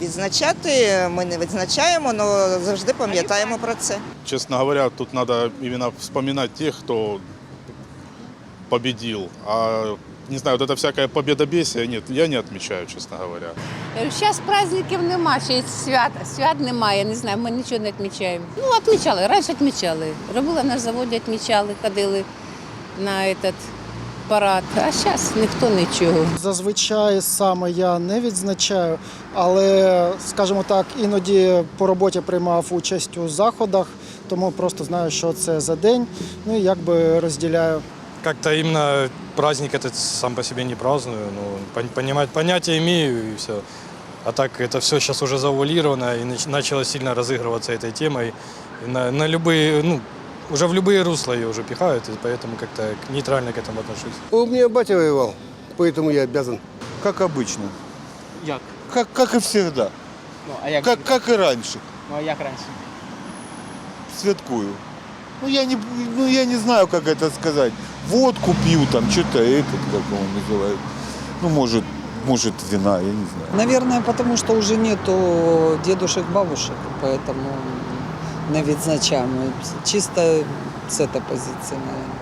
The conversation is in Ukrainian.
Відзначати ми не відзначаємо, але завжди пам'ятаємо про це. Честно говоря, тут надо именно вспоминать тех, кто победил. А не знаю, вот это всякое победобесие, нет, я не отмечаю, честно говоря. Зараз праздників нема, ще й свят, свят немає, не знаю, ми нічого не відмічаємо. Ну, відмічали, раніше відмічали. Робила на заводі, відмічали, ходили на этот парад. А зараз ніхто нічого. Зазвичай саме я не відзначаю, але, скажімо так, іноді по роботі приймав участь у заходах, тому просто знаю, що це за день. Ну і якби розділяю. Как-то именно праздник этот сам по себе не праздную, ну, пон- понимать, понятия имею и все. А так это все сейчас уже завуалировано и нач- начало сильно разыгрываться этой темой. И на, на любые, ну, уже в любые русла ее уже пихают, и поэтому как-то нейтрально к этому отношусь. У меня батя воевал, поэтому я обязан. Как обычно. Як? Как, как и всегда. Ну, а як, Как, как и раньше. ну, а як раніше? Святкую. Ну я, не, ну, я не знаю, как это сказать. Водку пью, там, что-то этот, как его называют. Ну, может, может, вина, я не знаю. Наверное, потому что уже нету дедушек, бабушек, поэтому не відзначаємо. Чисто це та позиція, наверное.